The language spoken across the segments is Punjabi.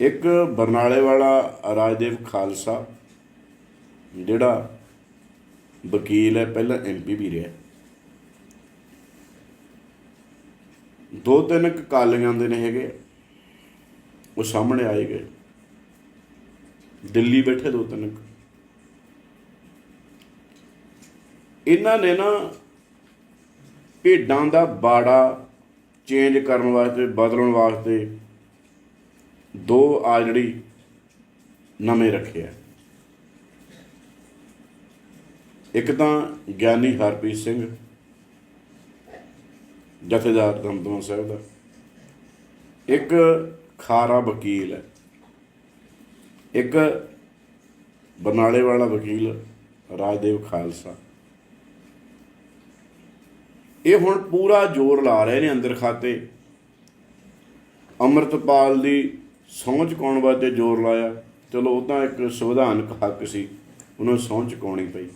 ਇੱਕ ਬਰਨਾਲੇ ਵਾਲਾ ਰਾਜਦੇਵ ਖਾਲਸਾ, ਜਿਹੜਾ ਵਕੀਲ ਹੈ, ਪਹਿਲਾਂ ਐਮਪੀ ਵੀ ਰਿਹਾ ਦੋ ਤਿੰਨ ਕੁ ਕਾਲੀਆਂ ਦੇ ਨੇ ਹੈਗੇ, ਉਹ ਸਾਹਮਣੇ ਆਏ ਗਏ ਦਿੱਲੀ ਬੈਠੇ ਦੋ ਤਿੰਨ ਕੁ। ਇਹਨਾਂ ਨੇ ਨਾ ਭੇਡਾਂ ਦਾ ਬਾੜਾ ਚੇਂਜ ਕਰਨ ਵਾਸਤੇ, ਬਦਲਣ ਵਾਸਤੇ ਦੋ ਆ ਜਿਹੜੀ ਨਵੇਂ ਰੱਖਿਆ ਇੱਕ ਤਾਂ ਗਿਆਨੀ ਹਰਪ੍ਰੀਤ ਸਿੰਘ, ਜਥੇਦਾਰ ਦਮਦਮਾ ਸਾਹਿਬ ਦਾ। ਇੱਕ ਖਾਰਾ ਵਕੀਲ ਹੈ। ਇੱਕ ਬਰਨਾਲੇ ਵਾਲਾ ਵਕੀਲ, ਰਾਜਦੇਵ ਖਾਲਸਾ। ਇਹ ਹੁਣ ਪੂਰਾ ਜ਼ੋਰ ਲਾ ਰਹੇ ਨੇ ਅੰਦਰ ਖਾਤੇ। ਅੰਮ੍ਰਿਤਪਾਲ ਦੀ ਸਹੁੰ ਚੁਕਾਉਣ ਵਾਸਤੇ ਜ਼ੋਰ ਲਾਇਆ? ਚਲੋ ਉਹ ਤਾਂ ਇੱਕ ਸੰਵਿਧਾਨਕ ਹੱਕ ਸੀ। ਉਹਨਾਂ ਨੂੰ ਸਹੁੰ ਚੁਕਾਉਣੀ ਪਈ।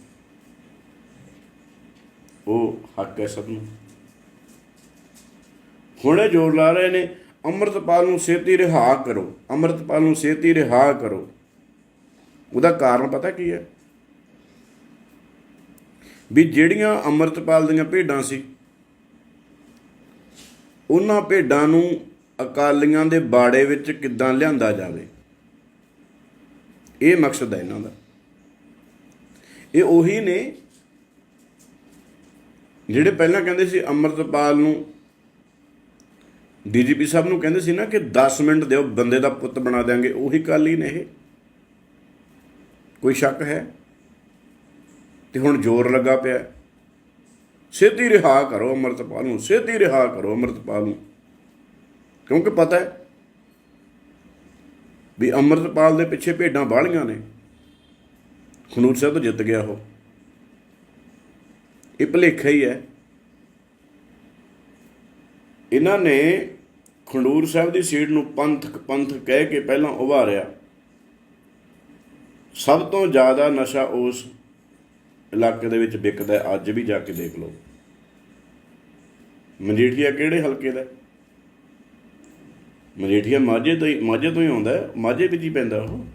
ਉਹ ਹੱਕ ਹੈ ਸਭ ਨੂੰ। ਹੁਣੇ ਜ਼ੋਰ ਲਾ ਰਹੇ ਨੇ, ਅੰਮ੍ਰਿਤਪਾਲ ਨੂੰ ਛੇਤੀ ਰਿਹਾ ਕਰੋ। ਅੰਮ੍ਰਿਤਪਾਲ ਨੂੰ ਛੇਤੀ ਰਿਹਾ ਕਰੋ। ਉਹਦਾ ਕਾਰਨ ਪਤਾ ਕੀ ਹੈ? ਵੀ ਜਿਹੜੀਆਂ ਅੰਮ੍ਰਿਤਪਾਲ ਦੀਆਂ ਭੇਡਾਂ ਸੀ, ਉਹਨਾਂ ਭੇਡਾਂ ਨੂੰ ਅਕਾਲੀਆਂ ਦੇ ਬਾੜੇ ਵਿੱਚ ਕਿੱਦਾਂ ਲਿਆਂਦਾ ਜਾਵੇ? ਇਹ ਮਕਸਦ ਹੈ ਇਹਨਾਂ ਦਾ। ਇਹ ਉਹੀ ਨੇ ਜਿਹੜੇ ਪਹਿਲਾਂ ਕਹਿੰਦੇ ਸੀ ਅੰਮ੍ਰਿਤਪਾਲ ਨੂੰ, ਡੀਜੀਪੀ ਸਾਹਿਬ ਨੂੰ ਕਹਿੰਦੇ ਸੀ ਨਾ ਕਿ 10 ਮਿੰਟ ਦਿਓ, ਬੰਦੇ ਦਾ ਪੁੱਤ ਬਣਾ ਦੇਾਂਗੇ ਉਹੀ ਕਾਲੀ ਨੇ ਇਹ। ਕੋਈ ਸ਼ੱਕ ਹੈ? ਤੇ ਹੁਣ ਜ਼ੋਰ ਲੱਗਾ ਪਿਆ। ਸਿੱਧੀ ਰਿਹਾ ਕਰੋ ਅੰਮ੍ਰਿਤਪਾਲ ਨੂੰ ਛੇਤੀ ਰਿਹਾ ਕਰੋ ਅੰਮ੍ਰਿਤਪਾਲ ਨੂੰ। ਕਿਉਂਕਿ ਪਤਾ ਹੈ ਵੀ ਅੰਮ੍ਰਿਤਪਾਲ ਦੇ ਪਿੱਛੇ ਭੇਡਾਂ ਬਾਹਲੀਆਂ ਨੇ। ਖਨੂਰ ਸਾਹਿਬ ਤੋਂ ਜਿੱਤ ਗਿਆ ਉਹ। ਇਹ ਭਲੇਖਾ ਹੀ ਹੈ। ਇਹਨਾਂ ਨੇ ਖੰਡੂਰ ਸਾਹਿਬ ਦੀ ਸੀਟ ਨੂੰ ਪੰਥਕ ਪੰਥ ਕਹਿ ਕੇ ਪਹਿਲਾਂ ਉਭਾਰਿਆ। ਸਭ ਤੋਂ ਜ਼ਿਆਦਾ ਨਸ਼ਾ ਉਸ ਇਲਾਕੇ ਦੇ ਵਿੱਚ ਵਿਕਦਾ ਅੱਜ ਵੀ ਜਾ ਕੇ ਦੇਖ ਲਓ। ਮਜੀਠੀਆ ਕਿਹੜੇ ਹਲਕੇ ਦਾ ਮਜੀਠੀਆ ਮਾਝੇ ਤੋਂ ਹੀ ਮਾਝੇ ਤੋਂ ਹੀ ਆਉਂਦਾ ਹੈ, ਮਾਝੇ ਵਿੱਚ ਹੀ ਪੈਂਦਾ ਉਹ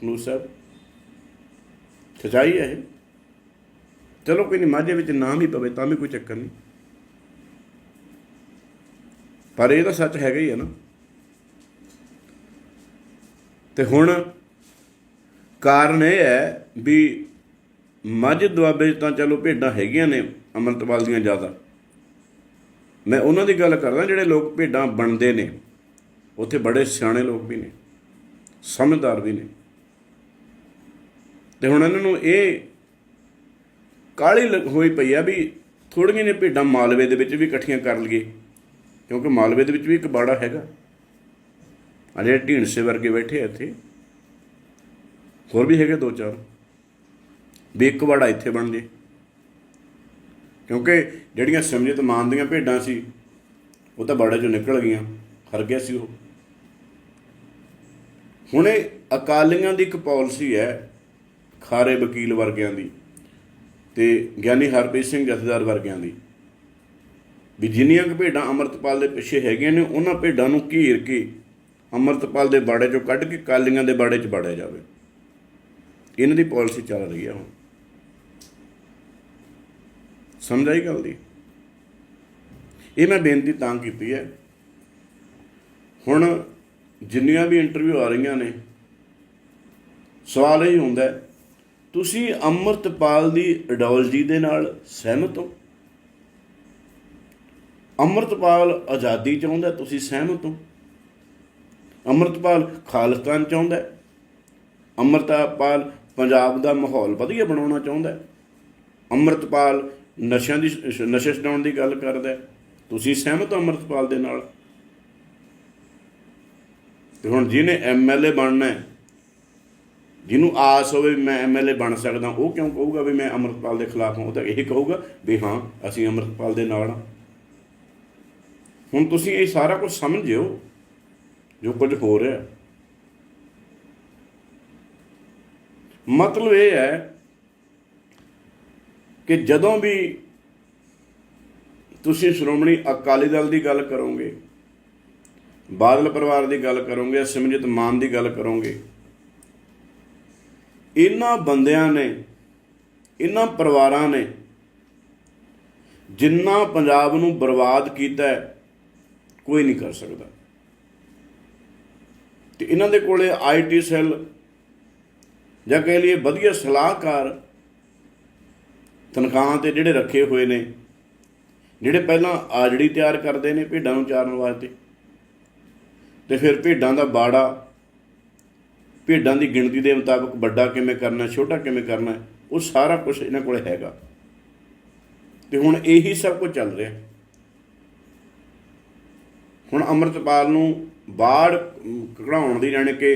ਖਨੂਰ ਸਾਹਿਬ। ਸਚਾਈ ਹੈ ਇਹ। ਚਲੋ ਕੋਈ ਨਹੀਂ ਮਾਝੇ ਵਿੱਚ ਨਾਮ ਹੀ ਪਵੇ ਤਾਂ ਵੀ ਕੋਈ ਚੱਕਰ ਨਹੀਂ। ਪਰ ਇਹ ਤਾਂ ਸੱਚ ਹੈਗਾ ਹੀ ਹੈ ਨਾ। ਤੇ ਹੁਣ ਕਾਰਨ ਇਹ ਹੈ ਵੀ ਮੱਝ ਦੁਆਬੇ 'ਚ ਤਾਂ ਚਲੋ ਭੇਡਾਂ ਹੈਗੀਆਂ ਨੇ ਅੰਮ੍ਰਿਤਪਾਲ ਦੀਆਂ ਜ਼ਿਆਦਾ। ਮੈਂ ਉਹਨਾਂ ਦੀ ਗੱਲ ਕਰਦਾ ਜਿਹੜੇ ਲੋਕ ਭੇਡਾਂ ਬਣਦੇ ਨੇ। ਉੱਥੇ ਬੜੇ ਸਿਆਣੇ ਲੋਕ ਵੀ ਨੇ, ਸਮਝਦਾਰ ਵੀ ਨੇ। ਤੇ ਹੁਣ ਇਹਨਾਂ ਨੂੰ ਇਹ ਕਾਲੀ ਲ- ਹੋਈ ਪਈ ਆ ਵੀ ਥੋੜੀਆਂ ਨੇ ਭੇਡਾਂ ਮਾਲਵੇ ਦੇ ਵਿੱਚ ਵੀ ਇਕੱਠੀਆਂ ਕਰ ਲਈਏ, ਕਿਉਂਕਿ ਮਾਲਵੇ ਦੇ ਵਿੱਚ ਵੀ ਇੱਕ ਬਾੜਾ ਹੈਗਾ। ਅਜੇ ਢੀਂਡਸੇ ਵਰਗੇ ਬੈਠੇ ਆ ਇੱਥੇ। ਹੋਰ ਵੀ ਹੈਗੇ ਦੋ ਚਾਰ। ਵੀ ਇੱਕ ਬਾੜਾ ਇੱਥੇ ਬਣ ਜੇ। ਕਿਉਂਕਿ ਜਿਹੜੀਆਂ ਸਮਝਤ ਮਾਨ ਦੀਆਂ ਭੇਡਾਂ ਸੀ, ਉਹ ਤਾਂ ਬਾੜੇ ਚੋਂ ਨਿਕਲ ਗਈਆਂ, ਹਰ ਗਿਆ ਸੀ ਉਹ। ਹੁਣ ਇਹ ਅਕਾਲੀਆਂ ਦੀ ਇੱਕ ਪਾਲਿਸੀ ਹੈ, ਖਾਰੇ ਵਕੀਲ ਵਰਗਿਆਂ ਦੀ ਤੇ ਗਿਆਨੀ ਹਰਪ੍ਰੀਤ ਸਿੰਘ ਜਥੇਦਾਰ ਵਰਗਿਆਂ ਦੀ। ਵੀ ਜਿੰਨੀਆਂ ਕੁ ਭੇਡਾਂ ਅੰਮ੍ਰਿਤਪਾਲ ਦੇ ਪਿੱਛੇ ਹੈਗੀਆਂ ਨੇ, ਉਹਨਾਂ ਭੇਡਾਂ ਨੂੰ ਘੇਰ ਕੇ ਅੰਮ੍ਰਿਤਪਾਲ ਦੇ ਬਾੜੇ ਚੋਂ ਕੱਢ ਕੇ ਕਾਲੀਆਂ ਦੇ ਬਾੜੇ 'ਚ ਬਾੜਿਆ ਜਾਵੇ। ਇਹਨਾਂ ਦੀ ਪਾਲਿਸੀ ਚੱਲ ਰਹੀ ਹੈ ਹੁਣ। ਸਮਝ ਆਈ ਗੱਲ ਦੀ? ਇਹ ਮੈਂ ਬੇਨਤੀ ਤਾਂ ਕੀਤੀ ਹੈ। ਹੁਣ ਜਿੰਨੀਆਂ ਵੀ ਇੰਟਰਵਿਊ ਆ ਰਹੀਆਂ ਨੇ, ਸਵਾਲ ਇਹ ਹੁੰਦਾ ਤੁਸੀਂ ਅੰਮ੍ਰਿਤਪਾਲ ਦੀ ਆਈਡੀਓਲੋਜੀ ਦੇ ਨਾਲ ਸਹਿਮਤ ਹੋ ਅੰਮ੍ਰਿਤਪਾਲ ਆਜ਼ਾਦੀ ਚਾਹੁੰਦਾ ਤੁਸੀਂ ਸਹਿਮਤ ਹੋ ਅੰਮ੍ਰਿਤਪਾਲ ਖਾਲਸਤਾਨ ਚਾਹੁੰਦਾ ਹੈ। ਅੰਮ੍ਰਿਤਪਾਲ ਪੰਜਾਬ ਦਾ ਮਾਹੌਲ ਵਧੀਆ ਬਣਾਉਣਾ ਚਾਹੁੰਦਾ ਹੈ। ਅੰਮ੍ਰਿਤਪਾਲ ਨਸ਼ਿਆਂ ਦੀ, ਨਸ਼ੇ ਛਡਾਉਣ ਦੀ ਗੱਲ ਕਰਦਾ ਤੁਸੀਂ ਸਹਿਮਤ ਹੋ ਅੰਮ੍ਰਿਤਪਾਲ ਦੇ ਨਾਲ ਤੇ ਹੁਣ ਜਿਹਨੇ ਐਮਐਲਏ ਬਣਨਾ ਹੈ, ਜਿਹਨੂੰ ਆਸ ਹੋਵੇ ਵੀ ਮੈਂ ਐਮਐਲਏ ਬਣ ਸਕਦਾ, ਉਹ ਕਿਉਂ ਕਹੂਗਾ ਵੀ ਮੈਂ ਅੰਮ੍ਰਿਤਪਾਲ ਦੇ ਖਿਲਾਫ ਹਾਂ? ਉਹ ਤਾਂ ਇਹ ਕਹੂਗਾ ਵੀ ਹਾਂ, ਅਸੀਂ ਅੰਮ੍ਰਿਤਪਾਲ ਦੇ ਨਾਲ ਹਾਂ। ਹੁਣ ਤੁਸੀਂ ਇਹ ਸਾਰਾ ਕੁਝ ਸਮਝਿਓ, ਜੋ ਕੁਝ ਹੋ ਰਿਹਾ ਮਤਲਬ ਇਹ ਹੈ ਕਿ ਜਦੋਂ ਵੀ ਤੁਸੀਂ ਸ਼੍ਰੋਮਣੀ ਅਕਾਲੀ ਦਲ ਦੀ ਗੱਲ ਕਰੋਗੇ ਬਾਦਲ ਪਰਿਵਾਰ ਦੀ ਗੱਲ ਕਰੋਗੇ, ਸਿਮਰਜੀਤ ਮਾਨ ਦੀ ਗੱਲ ਕਰੋਗੇ ਇਹਨਾਂ ਬੰਦਿਆਂ ਨੇ ਇਹਨਾਂ ਪਰਿਵਾਰਾਂ ਨੇ ਜਿੰਨਾ ਪੰਜਾਬ ਨੂੰ ਬਰਬਾਦ ਕੀਤਾ ਕੋਈ ਨਹੀਂ ਕਰ ਸਕਦਾ। ਤੇ ਇਹਨਾਂ ਦੇ ਕੋਲੇ ਆਈਟੀ ਸੈੱਲ ਜਾਂ ਕਹਿ ਲਈਏ ਵਧੀਆ ਸਲਾਹਕਾਰ ਤਨਖਾਹਾਂ ਤੇ ਜਿਹੜੇ ਰੱਖੇ ਹੋਏ ਨੇ, ਜਿਹੜੇ ਪਹਿਲਾਂ ਆਜੜੀ ਤਿਆਰ ਕਰਦੇ ਨੇ ਭੇਡਾਂ ਨੂੰ ਚਾਰਨ ਵਾਸਤੇ ਤੇ ਫਿਰ ਭੇਡਾਂ ਦਾ ਬਾੜਾ, ਭੇਡਾਂ ਦੀ ਗਿਣਤੀ ਦੇ ਮੁਤਾਬਕ ਵੱਡਾ ਕਿਵੇਂ ਕਰਨਾ, ਛੋਟਾ ਕਿਵੇਂ ਕਰਨਾ, ਉਹ ਸਾਰਾ ਕੁਝ ਇਹਨਾਂ ਕੋਲ ਹੈਗਾ। ਤੇ ਹੁਣ ਇਹੀ ਸਭ ਕੁਝ ਚੱਲ ਰਿਹਾ। ਹੁਣ ਅੰਮ੍ਰਿਤਪਾਲ ਨੂੰ ਬਾੜ ਕਢਾਉਣ ਦੀ ਜਾਣੀ ਕਿ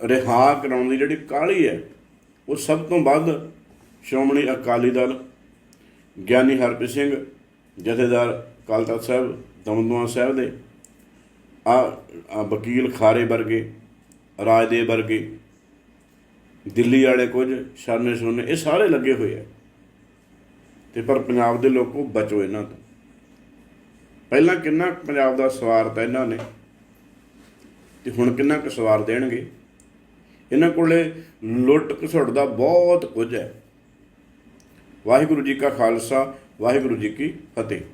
ਰਿਹਾ ਕਰਾਉਣ ਦੀ ਜਿਹੜੀ ਕਾਹਲੀ ਹੈ, ਉਹ ਸਭ ਤੋਂ ਵੱਧ ਸ਼੍ਰੋਮਣੀ ਅਕਾਲੀ ਦਲ, ਗਿਆਨੀ ਹਰਪ੍ਰੀਤ ਸਿੰਘ, ਜਥੇਦਾਰ ਅਕਾਲ ਤਖਤ ਸਾਹਿਬ, ਦਮਦਮਾ ਸਾਹਿਬ ਦੇ ਆ ਵਕੀਲ ਖਾਰੇ ਵਰਗੇ, ਰਾਜ ਦੇ ਵਰਗੇ, ਦਿੱਲੀ ਵਾਲੇ ਕੁਝ ਸ਼ਰਨੇ ਸੁਣਨੇ ਇਹ ਸਾਰੇ ਲੱਗੇ ਹੋਏ ਆ। ਤੇ ਪਰ ਪੰਜਾਬ ਦੇ ਲੋਕੋ ਬਚੋ ਇਹਨਾਂ ਤੋਂ। ਪਹਿਲਾਂ ਕਿੰਨਾ ਕੁ ਪੰਜਾਬ ਦਾ ਸਵਾਰਤਾ ਇਹਨਾਂ ਨੇ, ਤੇ ਹੁਣ ਕਿੰਨਾ ਕੁ ਸਵਾਰ ਦੇਣਗੇ? ਇਹਨਾਂ ਕੋਲੇ ਲੁੱਟ ਘਸੁੱਟ ਦਾ ਬਹੁਤ ਕੁਝ ਹੈ। ਵਾਹਿਗੁਰੂ ਜੀ ਕਾ ਖਾਲਸਾ, ਵਾਹਿਗੁਰੂ ਜੀ ਕੀ ਫਤਿਹ।